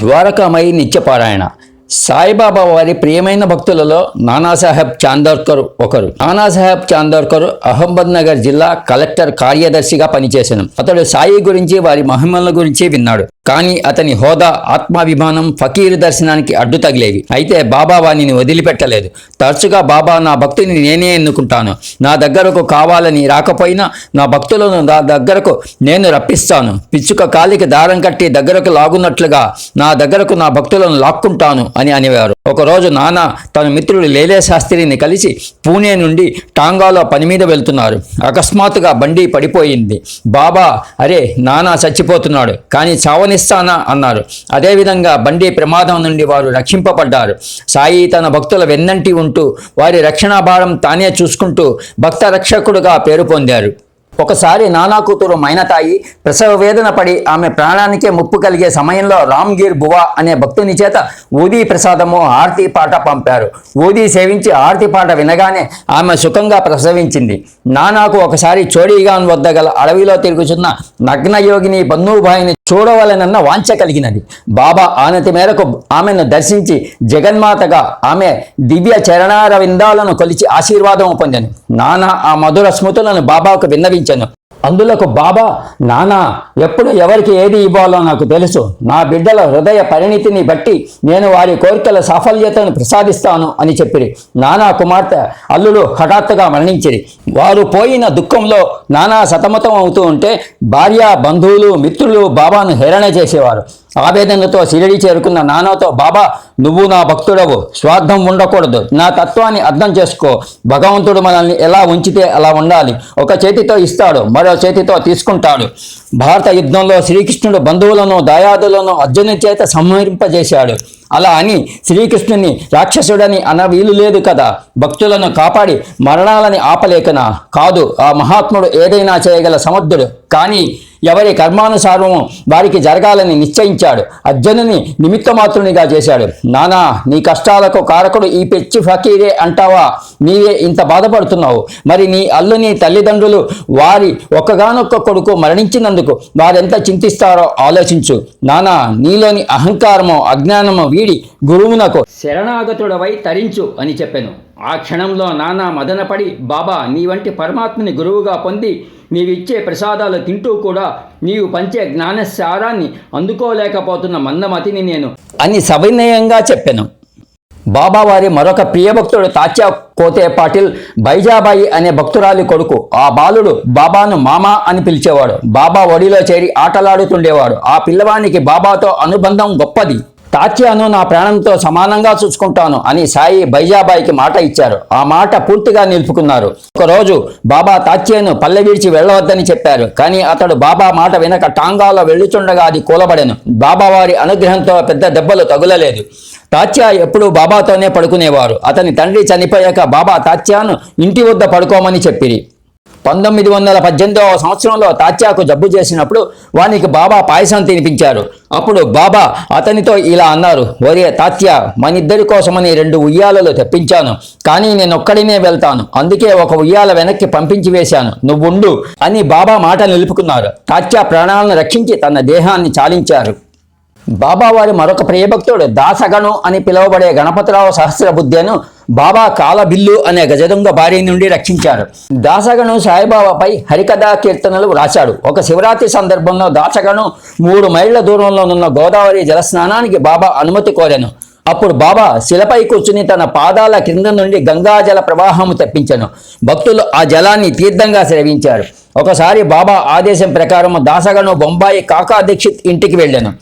ద్వారకామయి నిత్యపారాయణ. సాయిబాబా వారి ప్రియమైన భక్తులలో నానాసాహెబ్ చాందోర్కర్ ఒకరు. నానాసాహెబ్ చాందోర్కర్ అహ్మద్ నగర్ జిల్లా కలెక్టర్ కార్యదర్శిగా పనిచేశాను. అతడు సాయి గురించి వారి మహిమల గురించి విన్నాడు. కానీ అతని హోదా ఆత్మాభిమానం ఫకీరు దర్శనానికి అడ్డు తగిలేవి. అయితే బాబా వాణిని వదిలిపెట్టలేదు. తరచుగా బాబా నా భక్తుని నేనే ఎన్నుకుంటాను. నా దగ్గరకు కావాలని రాకపోయినా నా భక్తులను నా దగ్గరకు నేను రప్పిస్తాను. పిచ్చుక కాలికి దారం కట్టి దగ్గరకు లాగున్నట్లుగా నా దగ్గరకు నా భక్తులను లాక్కుంటాను అని అనేవారు. ఒకరోజు నాన్న తన మిత్రుడు లేలే శాస్త్రిని కలిసి పూణే నుండి టాంగాలో పని మీద వెళ్తున్నారు. అకస్మాత్తుగా బండి పడిపోయింది. బాబా అరే నానా చచ్చిపోతున్నాడు. కానీ చావని ఇస్తానా అన్నారు. అదేవిధంగా బండి ప్రమాదం నుండి వారు రక్షింపబడ్డారు. సాయి తన భక్తుల వెన్నంటి ఉంటూ వారి రక్షణాభారం తానే చూసుకుంటూ భక్త రక్షకుడుగా పేరు పొందారు. ఒకసారి నానా కూతురు మైనతాయి ప్రసవ వేదన పడి ఆమె ప్రాణానికే ముప్పు కలిగే సమయంలో రామ్గీర్ బువా అనే భక్తుని చేత ఊదీ ప్రసాదము ఆర్తి పాట పంపారు. ఊదీ సేవించి ఆర్తి పాట వినగానే ఆమె సుఖంగా ప్రసవించింది. నానాకు ఒకసారి చోడీగాన్ వద్ద గల అడవిలో తిరుగుతున్న నగ్నయోగిని బన్నూభాయిని చూడవలనన్న వాంఛ కలిగినది. బాబా ఆనతి మేరకు ఆమెను దర్శించి జగన్మాతగా ఆమె దివ్య చరణార విందాలను కొలిచి ఆశీర్వాదం పొందాను. నానా ఆ మధుర స్మృతులను బాబాకు విన్నవించాను. అందులకు బాబా నానా ఎప్పుడు ఎవరికి ఏది ఇవ్వాలో నాకు తెలుసు. నా బిడ్డల హృదయ పరిణితిని బట్టి నేను వారి కోరికల సాఫల్యతను ప్రసాదిస్తాను అని చెప్పిరి. నానా కుమార్తె అల్లుడు హఠాత్తుగా మరణించిరి. వారు పోయిన దుఃఖంలో నానా సతమతం అవుతూ ఉంటే భార్య బంధువులు మిత్రులు బాబాను హేరణ చేసేవారు. ఆవేదనతో సిరిడి చేరుకున్న నాన్నతో బాబా నువ్వు నా భక్తుడవు. స్వార్థం ఉండకూడదు. నా తత్వాన్ని అర్థం చేసుకో. భగవంతుడు మనల్ని ఎలా ఉంచితే అలా ఉండాలి. ఒక చేతితో ఇస్తాడు మరో చేతితో తీసుకుంటాడు. భారత యుద్ధంలో శ్రీకృష్ణుడు బంధువులను దాయాదులను అర్జును చేత సంహరింపజేశాడు. అలా అని శ్రీకృష్ణుని రాక్షసుడని అన వీలు లేదు కదా. భక్తులను కాపాడి మరణాలని ఆపలేకనా? కాదు ఆ మహాత్ముడు ఏదైనా చేయగల సమర్థుడు. కానీ ఎవరి కర్మానుసారము వారికి జరగాలని నిశ్చయించాడు. అర్జునుని నిమిత్తమాత్రునిగా చేశాడు. నానా నీ కష్టాలకు కారకుడు ఈ పెచ్చి ఫకీరే అంటావా? నీవే ఇంత బాధపడుతున్నావు. మరి నీ అల్లుని తల్లిదండ్రులు వారి ఒక్కగానొక్క కొడుకు మరణించినందుకు వారెంత చింతిస్తారో ఆలోచించు. నానా నీలోని అహంకారము అజ్ఞానము వీడి గురువునకు శరణాగతుడవై తరించు అని చెప్పాను. ఆ క్షణంలో నానా మదనపడి బాబా నీ వంటి పరమాత్మని గురువుగా పొంది నీవిచ్చే ప్రసాదాలు తింటూ కూడా నీవు పంచే జ్ఞానసారాన్ని అందుకోలేకపోతున్న మందమతిని నేను. అని సవినయంగా చెప్పాను. బాబా వారి మరొక ప్రియభక్తుడు తాత్యా కోతే పాటిల్ బైజాబాయి అనే భక్తురాలి కొడుకు. ఆ బాలుడు బాబాను మామా అని పిలిచేవాడు. బాబా ఒడిలో చేరి ఆటలాడుతుండేవాడు. ఆ పిల్లవానికి బాబాతో అనుబంధం గొప్పది. తాత్యాను నా ప్రాణంతో సమానంగా చూసుకుంటాను అని సాయి బైజాబాయికి మాట ఇచ్చారు. ఆ మాట పూర్తిగా నిలుపుకున్నారు. ఒకరోజు బాబా తాత్యాను పల్లె విడిచి వెళ్ళవద్దని చెప్పారు. కానీ అతడు బాబా మాట వెనక టాంగాలో వెళ్ళుచుండగా అది కూలబడెను. బాబా వారి అనుగ్రహంతో పెద్ద దెబ్బలు తగులలేదు. తాత్యా ఎప్పుడూ బాబాతోనే పడుకునేవారు. అతని తండ్రి చనిపోయాక బాబా తాత్యాను ఇంటి వద్ద పడుకోమని చెప్పిరి. పంతొమ్మిది వందల పద్దెనిమిదవ సంవత్సరంలో తాత్యాకు జబ్బు చేసినప్పుడు వానికి బాబా పాయసం తినిపించారు. అప్పుడు బాబా అతనితో ఇలా అన్నారు ఒరే తాత్య మనిద్దరి కోసమని రెండు ఉయ్యాలలు తెప్పించాను కానీ నేను ఒక్కడినే వెళ్తాను. అందుకే ఒక ఉయ్యాల వెనక్కి పంపించి వేశాను. నువ్వుండు అని బాబా మాట నిలుపుకున్నారు. తాత్య ప్రాణాలను రక్షించి తన దేహాన్ని చాలించారు. బాబావారి మరొక ప్రియభక్తుడు దాసగణం అని పిలువబడే గణపతిరావు సహస్రబుద్ధను బాబా కాలబిల్లు అనే గజదొంగ భార్య నుండి రక్షించారు. దాసగను సాయిబాబాపై హరికథా కీర్తనలు రాశాడు ఒక శివరాత్రి సందర్భంలో దాసగను మూడు మైళ్ళ దూరంలో ఉన్న గోదావరి జలస్నానానికి బాబా అనుమతి కోరాను. అప్పుడు బాబా శిలపై కూర్చుని తన పాదాల క్రింద నుండి గంగాజల ప్రవాహము తెప్పించను. భక్తులు ఆ జలాన్ని తీర్థంగా సేవించారు. ఒకసారి బాబా ఆదేశం ప్రకారం దాసగను బొంబాయి కాకా దీక్షిత్ ఇంటికి వెళ్ళాను.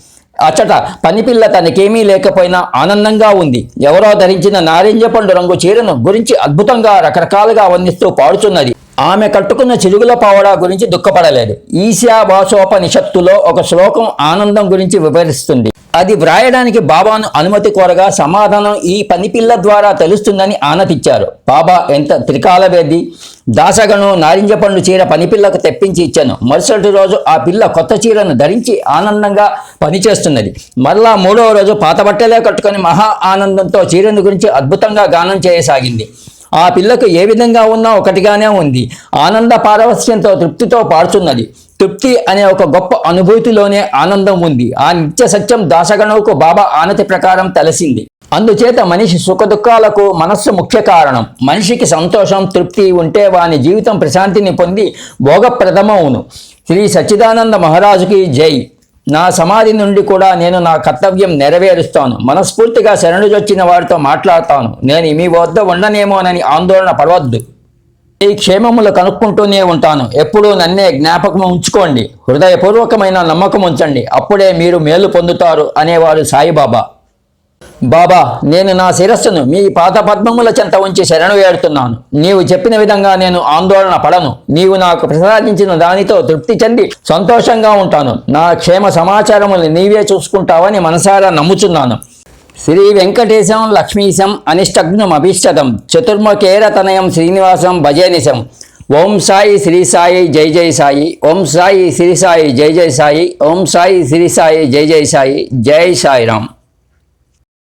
అచ్చట పనిపిల్ల తనకేమీ లేకపోయినా ఆనందంగా ఉంది. ఎవరో ధరించిన నారింజ పండు రంగు చీరను గురించి అద్భుతంగా రకరకాలుగా వర్ణిస్తూ పాడుచున్నది ఆమె కట్టుకున్న చిరుగుల పావడా గురించి దుఃఖపడలేదు. ఈశావాసోపనిషత్తులో ఒక శ్లోకం ఆనందం గురించి వివరిస్తుంది. అది వ్రాయడానికి బాబాను అనుమతి కోరగా సమాధానం ఈ పనిపిల్ల ద్వారా తెలుస్తుందని ఆనతిచ్చారు బాబా ఎంత త్రికాలవేది దాసగను నారింజ పండు చీర పనిపిల్లకు తెప్పించి ఇచ్చాను. మరుసటి రోజు ఆ పిల్ల కొత్త చీరను ధరించి ఆనందంగా పనిచేస్తున్నది. మరలా మూడవ రోజు పాత బట్టలే కట్టుకొని మహా ఆనందంతో చీరను గురించి అద్భుతంగా గానం చేయసాగింది. ఆ పిల్లకు ఏ విధంగా ఉన్నా ఒకటిగానే ఉంది. ఆనంద పారవస్యంతో తృప్తితో పాడుతున్నది. తృప్తి అనే ఒక గొప్ప అనుభూతిలోనే ఆనందం ఉంది. ఆ నిత్య సత్యం దాసగణవుకు బాబా ఆనతి ప్రకారం తెలిసింది. అందుచేత మనిషి సుఖదుఖాలకు మనస్సు ముఖ్య కారణం. మనిషికి సంతోషం తృప్తి ఉంటే వాని జీవితం ప్రశాంతిని పొంది భోగప్రదమవును. శ్రీ సచ్చిదానంద మహారాజుకి జై. నా సమాధి నుండి కూడా నేను నా కర్తవ్యం నెరవేరుస్తాను. మనస్ఫూర్తిగా శరణుజొచ్చిన వారితో మాట్లాడతాను. నేను మీ వద్ద ఉండనేమోనని ఆందోళన పడవద్దు. ఈ క్షేమములు కనుక్కుంటూనే ఉంటాను. ఎప్పుడూ నన్నే జ్ఞాపకం ఉంచుకోండి. హృదయపూర్వకమైన నమ్మకం ఉంచండి. అప్పుడే మీరు మేలు పొందుతారు అనేవారు సాయిబాబా. బాబా నేను నా శిరస్సును మీ పాత పద్మముల చెంత ఉంచి శరణు వేడుతున్నాను నీవు చెప్పిన విధంగా నేను ఆందోళన పడను. నీవు నాకు ప్రసాదించిన దానితో తృప్తి చెంది సంతోషంగా ఉంటాను. నా క్షేమ సమాచారములు నీవే చూసుకుంటావని మనసారా నమ్ముచున్నాను. శ్రీ వెంకటేశం లక్ష్మీశం అనిష్టగ్నం అభీష్టదం. చతుర్ముఖేరతనయం శ్రీనివాసం భజేనిశం. ఓం సాయి శ్రీ సాయి జై జై సాయి. ఓం సాయి శ్రీ సాయి జై జై సాయి. ఓం సాయి శ్రీ సాయి జై జై సాయి. జై సాయిరామ్.